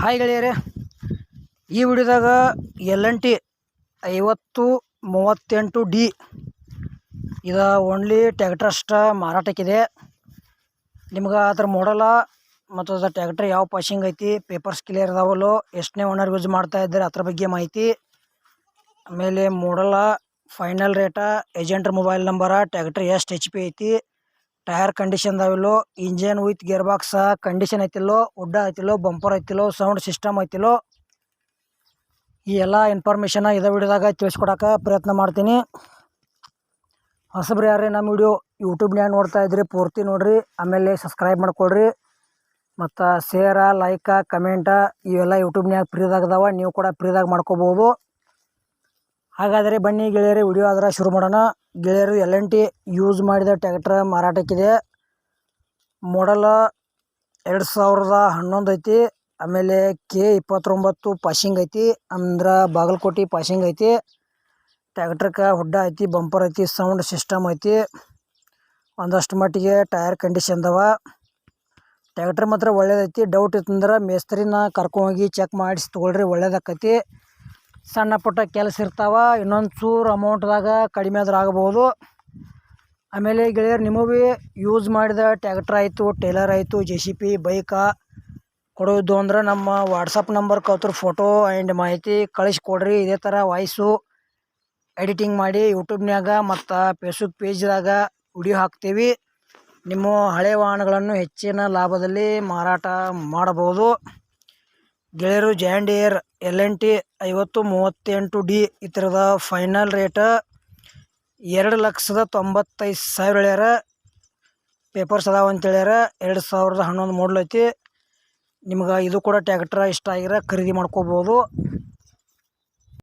Hi ಗೆಳೆಯರೇ, ಈ ವಿಡಿಯೋದಾಗ L N T ಐವತ್ತು ಮೂವತ್ತೆಂಟು ಡಿ ಇದು ಓನ್ಲಿ ಟ್ಯಾಕ್ಟರ್ ಅಷ್ಟ ಮಾರಾಟಕ್ಕಿದೆ. ನಿಮ್ಗೆ ಅದ್ರ ಮಾಡಲ ಮತ್ತು ಅದ್ರ ಟ್ಯಾಕ್ಟ್ರ್ ಯಾವ ಪಾಶಿಂಗ್ ಐತಿ ಪೇಪರ್ಸ್ ಕ್ಲಿಯರ್ ಇದಾವಲ್ಲೋ ಎಷ್ಟನೇ ಓನರ್ ಯೂಸ್ ಮಾಡ್ತಾ ಇದ್ದಾರೆ ಅದ್ರ ಬಗ್ಗೆ ಮಾಹಿತಿ. ಆಮೇಲೆ ಮಾಡಲ ಫೈನಲ್ ರೇಟ ಏಜೆಂಟ್ರ ಮೊಬೈಲ್ ನಂಬರ, ಟ್ಯಾಕ್ಟ್ರ್ ಎಷ್ಟು ಎಚ್ ಪಿ ಐತಿ, tyre condition ಅದಾವಿಲ್ಲೋ, engine with gear box condition ಐತಿಲ್ಲೋ, ಉಡ್ಡ ಐತಿಲ್ಲೋ, ಬಂಪರ್ ಐತಿಲ್ಲೋ, ಸೌಂಡ್ ಸಿಸ್ಟಮ್ ಐತಿಲ್ಲೋ, ಈ ಎಲ್ಲ ಇನ್ಫಾರ್ಮೇಷನ್ ಇದೇ ವಿಡಿಯೋದಾಗ ತಿಳಿಸ್ಕೊಡಕ್ಕೆ ಪ್ರಯತ್ನ ಮಾಡ್ತೀನಿ. ಹೊಸಬ್ರು ಯಾರೇ ನಮ್ಮ ವಿಡಿಯೋ ಯೂಟ್ಯೂಬ್ನ್ಯಾಗ ನೋಡ್ತಾ ಇದ್ರಿ, ಪೂರ್ತಿ ನೋಡ್ರಿ, ಆಮೇಲೆ ಸಬ್ಸ್ಕ್ರೈಬ್ ಮಾಡ್ಕೊಳ್ರಿ, ಮತ್ತು ಶೇರ, ಲೈಕ, ಕಮೆಂಟ ಇವೆಲ್ಲ ಯೂಟ್ಯೂಬ್ನ್ಯಾಗ ಫ್ರೀದಾಗ ಅದಾವ, ನೀವು ಕೂಡ ಫ್ರೀದಾಗ ಮಾಡ್ಕೋಬೋದು. ಹಾಗಾದರೆ ಬನ್ನಿ ಗೆಳೆಯರೇ, ವಿಡಿಯೋ ಆದ್ರೆ ಶುರು ಮಾಡೋಣ. ಗೆಳೆಯರು, ಎಲ್ ಎನ್ ಟಿ ಯೂಸ್ ಮಾಡಿದ ಟ್ಯಾಕ್ಟ್ರ ಮಾರಾಟಕ್ಕಿದೆ. ಮಾಡಲ ಎರಡು ಸಾವಿರದ ಹನ್ನೊಂದು ಐತಿ, ಆಮೇಲೆ ಕೆ ಇಪ್ಪತ್ತೊಂಬತ್ತು ಪಾಸಿಂಗ್ ಐತಿ, ಅಂದ್ರೆ ಬಾಗಲಕೋಟೆ ಪಾಸಿಂಗ್ ಐತಿ. ಟ್ಯಾಕ್ಟ್ರಕ್ಕೆ ಹುಡ್ಡ ಐತಿ, ಬಂಪರ್ ಐತಿ, ಸೌಂಡ್ ಸಿಸ್ಟಮ್ ಐತಿ. ಒಂದಷ್ಟು ಮಟ್ಟಿಗೆ ಟೈರ್ ಕಂಡೀಷನ್ ಅದಾವ. ಟ್ಯಾಕ್ಟ್ರ್ ಮಾತ್ರ ಒಳ್ಳೇದೈತಿ. ಡೌಟ್ ಇತ್ತಂದ್ರೆ ಮೇಸ್ತ್ರಿನ ಕರ್ಕೊಂಡೋಗಿ ಚೆಕ್ ಮಾಡಿಸಿ ತೊಗೊಳ್ರಿ, ಒಳ್ಳೇದಾಕೈತಿ. ಸಣ್ಣ ಪುಟ್ಟ ಕೆಲಸ ಇರ್ತಾವ ಇನ್ನೊಂದು ಚೂರು ಅಮೌಂಟ್ದಾಗ ಕಡಿಮೆ ಆದ್ರೆ ಆಗಬಹುದು ಆಮೇಲೆ ಗೆಳೆಯರು, ನಿಮಗೂ ಭೀ ಯೂಸ್ ಮಾಡಿದ ಟ್ಯಾಕ್ಟ್ರ್ ಆಯಿತು ಟೇಲರ್ ಆಯಿತು ಜೆ ಸಿ ಪಿ ಬೈಕ ಕೊಡೋದು ಅಂದ್ರೆ ನಮ್ಮ ವಾಟ್ಸಪ್ ನಂಬರ್ ಕೌತ್ರ ಫೋಟೋ ಆ್ಯಂಡ್ ಮಾಹಿತಿ ಕಳಿಸ್ಕೊಡ್ರಿ, ಇದೇ ಥರ ವಾಯ್ಸು ಎಡಿಟಿಂಗ್ ಮಾಡಿ ಯೂಟ್ಯೂಬ್ನಾಗ ಮತ್ತು ಫೇಸ್ಬುಕ್ ಪೇಜ್ದಾಗ ವಿಡಿಯೋ ಹಾಕ್ತೀವಿ. ನಿಮ್ಮ ಹಳೆ ವಾಹನಗಳನ್ನು ಹೆಚ್ಚಿನ ಲಾಭದಲ್ಲಿ ಮಾರಾಟ ಮಾಡಬಹುದು. ಗೆಳೆಯರು ಜಾಂಡಿಯರ್ ಎಲ್ ಎನ್ ಟಿ ಐವತ್ತು ಮೂವತ್ತೆಂಟು ಡಿ ಈ ಥರದ ಫೈನಲ್ ರೇಟ ಎರಡು ಲಕ್ಷದ ತೊಂಬತ್ತೈದು ಸಾವಿರ ಹೇಳ್ಯಾರ. ಪೇಪರ್ಸ್ ಅದಾವ ಅಂತ ಹೇಳ್ಯಾರ ಎರಡು ಸಾವಿರದ ಹನ್ನೊಂದು ಐತಿ. ನಿಮ್ಗೆ ಇದು ಕೂಡ ಟ್ಯಾಕ್ಟ್ರ ಇಷ್ಟ ಆಗಿರ ಖರೀದಿ ಮಾಡ್ಕೋಬೋದು.